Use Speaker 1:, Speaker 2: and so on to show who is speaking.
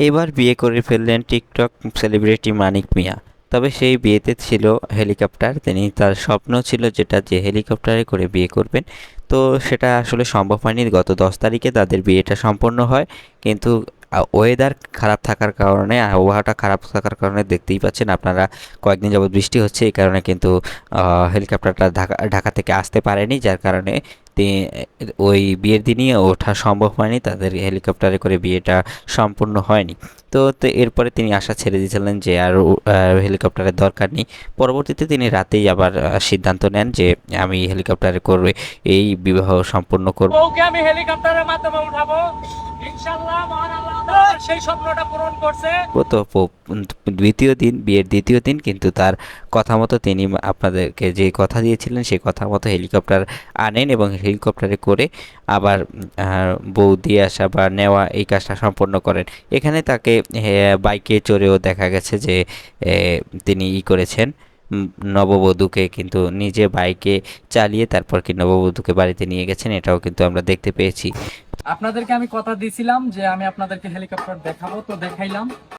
Speaker 1: এবার বিয়ে করে ফেললেন টিকটক সেলিব্রিটি মানিক মিয়া। তবে সেই বিয়েতে ছিল হেলিকপ্টার, তিনি তার স্বপ্ন ছিল যেটা যে হেলিকপ্টারে করে বিয়ে করবেন। তো সেটা আসলে সম্ভব হয়নি। গত দশ তারিখে তাদের বিয়েটা সম্পন্ন হয়, কিন্তু ওয়েদার খারাপ থাকার কারণে আবহাওয়াটা খারাপ থাকার কারণে দেখতেই পাচ্ছেন আপনারা কয়েকদিন যাবৎ বৃষ্টি হচ্ছে, এই কারণে কিন্তু হেলিকপ্টারটা ঢাকা ঢাকা থেকে আসতে পারেনি, যার কারণে ওই বিয়ের দিনই ওঠা সম্ভব হয়নি। তাদের হেলিকপ্টারে করে বিয়েটা সম্পূর্ণ হয়নি। তো তো এরপরে তিনি আশা ছেড়ে দিয়েছিলেন যে আর হেলিকপ্টারের দরকার নেই। পরবর্তীতে তিনি রাতেই আবার সিদ্ধান্ত নেন যে আমি হেলিকপ্টারে করবে, এই বিবাহ সম্পূর্ণ করব।
Speaker 2: আমি হেলিকপ্টারের মাধ্যমে উঠাবো। ইনশাল্লাহ সেই স্বপ্নটা পূরণ করছে।
Speaker 1: দ্বিতীয় দিন, বিয়ের দ্বিতীয় দিন কিন্তু তার কথা মতো তিনি আপনাদেরকে যে কথা দিয়েছিলেন সেই কথা মতো হেলিকপ্টার আনেন এবং হেলিকপ্টারে করে আবার বউ দিয়ে আসা বা নেওয়া এই কাজটা সম্পন্ন করেন। এখানে তাকে বাইকে চড়েও দেখা গেছে যে তিনি ই করেছেন। নববধূকে কিন্তু নিজে বাইকে চালিয়ে তারপর কি নববধূকে বাড়িতে নিয়ে গেছেন, এটাও কিন্তু আমরা দেখতে পেয়েছি।
Speaker 2: আপনাদেরকে আমি কথা দিয়েছিলাম যে আমি আপনাদেরকে হেলিকপ্টার দেখাবো, তো দেখাইলাম।